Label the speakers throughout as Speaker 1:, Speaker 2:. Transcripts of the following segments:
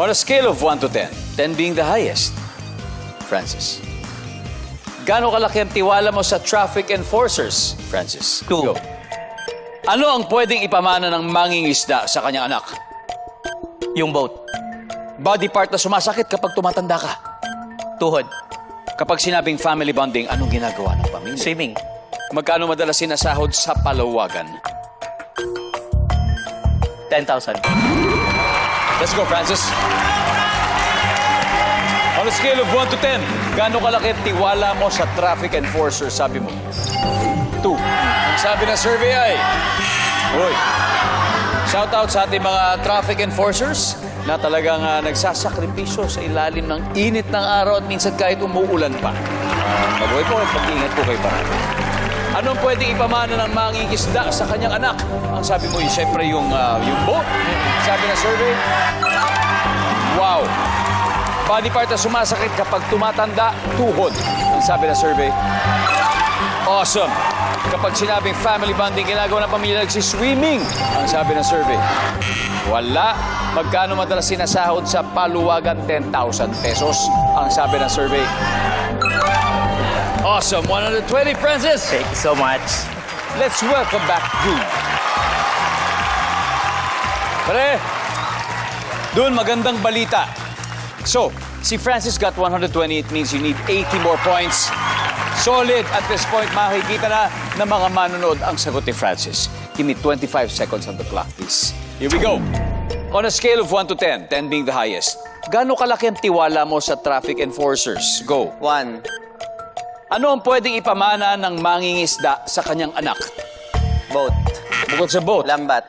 Speaker 1: On a scale of 1 to 10, 10 being the highest, Francis. Gaano kalaki ang tiwala mo sa traffic enforcers, Francis?
Speaker 2: Two.
Speaker 1: Go. Ano ang pwedeng ipamana ng mangingisda sa kanyang anak?
Speaker 2: Yung boat.
Speaker 1: Body part na sumasakit kapag tumatanda ka.
Speaker 2: Tuhod.
Speaker 1: Kapag sinabing family bonding, anong ginagawa ng pamilya?
Speaker 2: Swimming.
Speaker 1: Magkano madalas sinasahod sa palawagan?
Speaker 2: 10,000.
Speaker 1: Let's go, Francis. On a scale of 1 to 10, gaano kalaki tiwala mo sa traffic enforcer, sabi mo? 2. Ang sabi ng survey ay... Uy. Shout out sa ating mga traffic enforcers na talagang uh, nagsasakripisyo sa ilalim ng init ng araw at minsan kahit umuulan pa. Uh, Mabuhay po at mag-iingat po kayo parati. Anong pwedeng ipamana ng mangingisda sa kanyang anak? Ang sabi mo, eh, siyempre yung, ah, yung boat. Sabi ng survey, Wow! Body part na sumasakit kapag tumatanda, tuhod. Ang sabi ng survey. Awesome! Kapag sinabing family bonding, ginagawa ng pamilya nagsiswimming. Ang sabi ng survey. Wala. Magkano madalas sinasahod sa paluwagan? 10,000 pesos. Ang sabi ng survey. Awesome! 120, Francis!
Speaker 2: Thank you so much.
Speaker 1: Let's welcome back June. Pare, Dun, magandang balita. So, si Francis got 120. It means you need 80 more points. Solid. At this point, makikita na ng mga manonood ang sagot ni Francis. Give me 25 seconds on the clock, please. Here we go. On a scale of 1 to 10, 10 being the highest, gaano kalaki ang tiwala mo sa traffic enforcers? Go.
Speaker 2: One.
Speaker 1: Ano ang pwedeng ipamana ng mangingisda sa kanyang anak?
Speaker 2: Boat.
Speaker 1: Bukod sa boat,
Speaker 2: Lambat.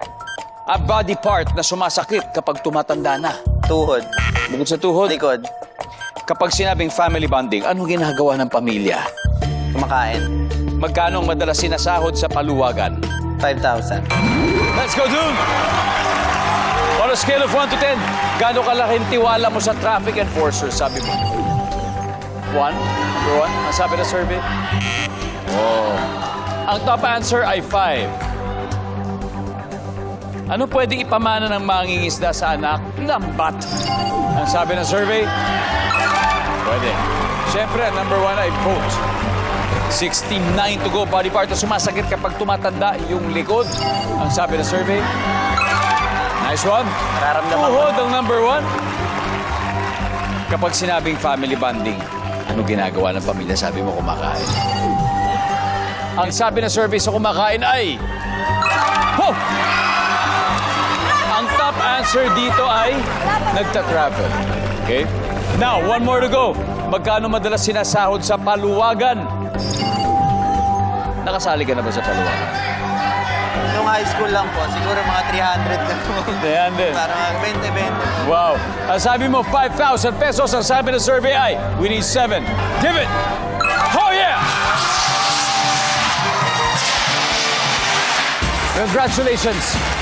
Speaker 1: a body part na sumasakit kapag tumatanda na.
Speaker 2: Tuhod.
Speaker 1: Bukod sa tuhod,
Speaker 2: Likod.
Speaker 1: Kapag sinabing family bonding, ano ginagawa ng pamilya?
Speaker 2: Kumakain.
Speaker 1: Magkano ang madalas sinasahod sa paluwagan?
Speaker 2: 5,000.
Speaker 1: Let's go, Dune! On a scale of 1 to 10, gaano kalaking tiwala mo sa traffic enforcer, sabi mo? 1? Number 1? Ang sabi na survey? Oh. Ang top answer ay 5. Ano pwedeng ipamana ng mangingisda sa anak? Lambat. Ang sabi ng survey? Pwede. Siyempre, number 1 ay boat. 69 to go. Body part na sumasakit kapag tumatanda yung likod. Ang sabi ng survey. Nice one.
Speaker 2: Nararamdaman.
Speaker 1: Tuhod ang number one. Kapag sinabing family bonding, ano ginagawa ng pamilya? Sabi mo, kumakain. Ang sabi ng survey sa kumakain ay... Ho! Ang top answer dito ay nagta-travel. Okay? Now, one more to go. Magkano madalas sinasahod sa paluwagan? Nakasali ka na ba sa paluwagan?
Speaker 2: Nung high school lang po, siguro mga 300 na po.
Speaker 1: Ayan din.
Speaker 2: Parang 20-20.
Speaker 1: Wow. Ang sabi mo, 5,000 pesos. Ang sabi ng survey ay, we need 7. Give it! Oh, yeah! Congratulations!